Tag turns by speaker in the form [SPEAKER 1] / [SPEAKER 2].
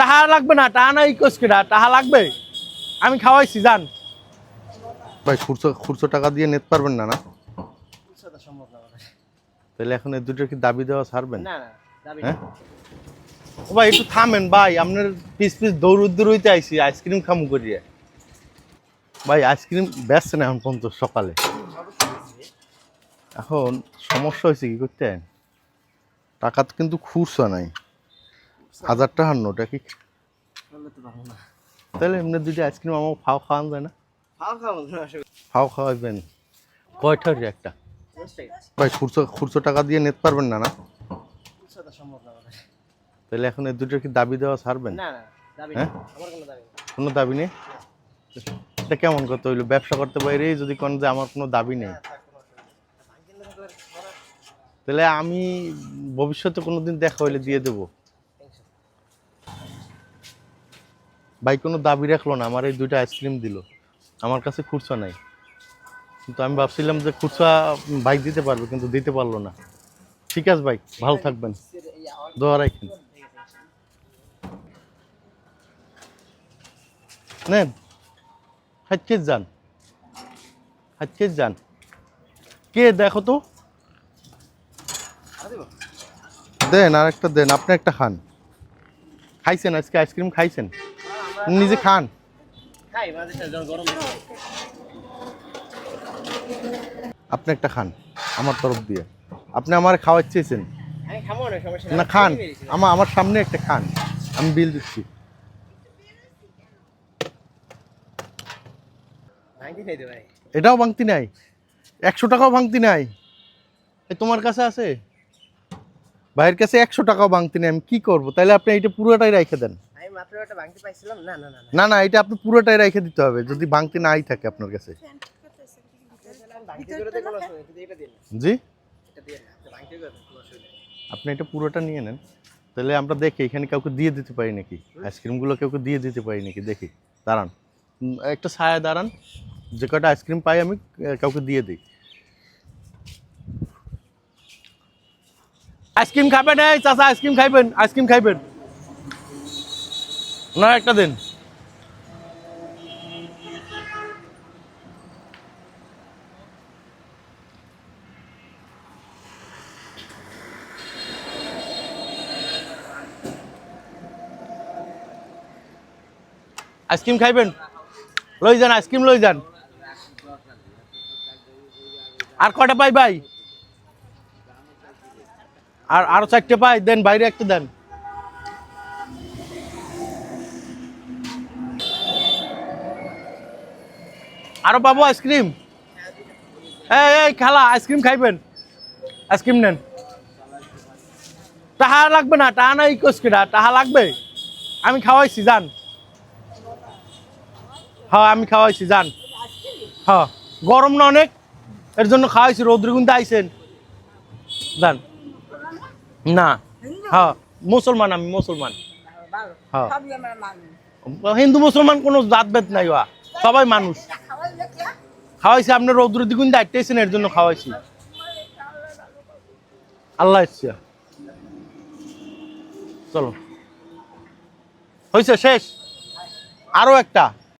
[SPEAKER 1] টাহা লাগবে না টাহা না ইকোস কেডা টাহা লাগবে। আমি খাওয়াইছি যান। ভাই খুরশো খুরশো টাকা দিয়ে নিতে পারবেন না না? তাহলে এখন এই দুটোর কি দাবি দেওয়া ছাড়বেন?
[SPEAKER 2] না না দাবি
[SPEAKER 1] হ্যাঁ? ও ভাই একটু থামেন ভাই আপনার পিস পিস দৌড় উদ্দৌর হইতে আইসি আইসক্রিম খামু করিয়ে। ভাই আইসক্রিম বেচছে না এখন পর্যন্ত সকালে। এখন সমস্যা হয়েছে কি করতে টাকা তো কিন্তু খুরসা নাই। হাজার টাকার নোট কি তাহলে এমনি দুটি আইসক্রিম আমার ফাও খাওয়ানো যায় না? ফাও খাওয়াবেন কয়টার একটা? ভাই খুরসো খুরসো টাকা দিয়ে নিতে পারবেন না না?
[SPEAKER 2] খুচরা।
[SPEAKER 1] তাহলে এখন এই দুটোর কি দাবি দেওয়া ছাড়বেন?
[SPEAKER 2] না না
[SPEAKER 1] হ্যাঁ?
[SPEAKER 2] কোনো দাবি নেই।
[SPEAKER 1] এটা কেমন করতে হইল? ব্যবসা করতে বাইরে যদি কোন যে আমার কোনো দাবি নেই। তাহলে আমি ভবিষ্যতে কোনোদিন দেখা হইলে দিয়ে দেবো। ভাই কোনো দাবি রাখল না, আমার এই দুইটা আইসক্রিম দিল। আমার কাছে খুচরা নাই। কিন্তু আমি ভাবছিলাম যে খুচরা ভাই দিতে পারবে, কিন্তু দিতে পারল না। ঠিক আছে ভাই, ভালো থাকবেন। দোয়া রাখেন। নেন হাজকে যান। হাজকে যান। কে, দেখো তো। দেন আর একটা দেন, আপনি একটা খান। খাইছেন, আজকে আইসক্রিম খাইছেন? নিজে খান। আপনি একটা খান আমার তরফ দিয়ে। আপনি আমার খাওয়ার চেয়েছেন।
[SPEAKER 2] না
[SPEAKER 1] খান। আমার আমার সামনে একটা খান। আমি বিল দিচ্ছি। এটাও ভাঙতি নাই। একশো টাকাও ভাঙতি নাই। তোমার কাছে আছে? ভাইয়ের কাছে একশো টাকাও ভাঙতি নাই। আমি কি করব? তাহলে আপনি এটা পুরোটাই রেখে দেন।
[SPEAKER 2] না না না না।
[SPEAKER 1] না না এটা আপনি পুরোটাই রেখে দিতে হবে। যদি ভাঙতি নাই থাকে আপনার কাছে। জি।
[SPEAKER 2] আপনি
[SPEAKER 1] এটা পুরোটা নিয়ে নেন। তাহলে আমরা দেখি এখানে কাউকে দিয়ে দিতে পারি নাকি? আইসক্রিমগুলো কাউকে দিয়ে দিতে পারি নাকি? দেখি দাঁড়ান। একটা ছায়া দাঁড়ান। যে কটা আইসক্রিম পাই আমি কাউকে দিয়ে দিই। আইসক্রিম খাবেন এই চাচা আইসক্রিম খাইবেন আইসক্রিম খাইবেন। না, একটা দিন। আইসক্রিম খাইবেন? লই যান, আইসক্রিম লই যান। আর কটা পাই ভাই? আর, আরও চারটে পাই, দেন, বাইরে একটা দেন। আরও পাবো আইসক্রিম। এই খালা, আইসক্রিম খাইবেন। আইসক্রিম নেন। টাহা লাগবে না, টাহা না ইকোস কেডা টাহা লাগবে। আমি খাওয়াইছি, যান। হ্যাঁ আমি খাওয়াইছি, যান। হ্যাঁ গরম না অনেক, এর জন্য খাওয়াইছি রৌদ্র আইসেন যান। না হ্যাঁ মুসলমান আমি, মুসলমান। হ্যাঁ। হিন্দু, মুসলমান কোনো জাতভেদ নাই সবাই মানুষ। খাওয়াইছি, আপনার রৌদ্র দ্বিগুণ দায়িত্বেছেন এর জন্য খাওয়াইছি। আল্লাহ ইচ্ছা। চলো। হয়েছে শেষ। আরও একটা।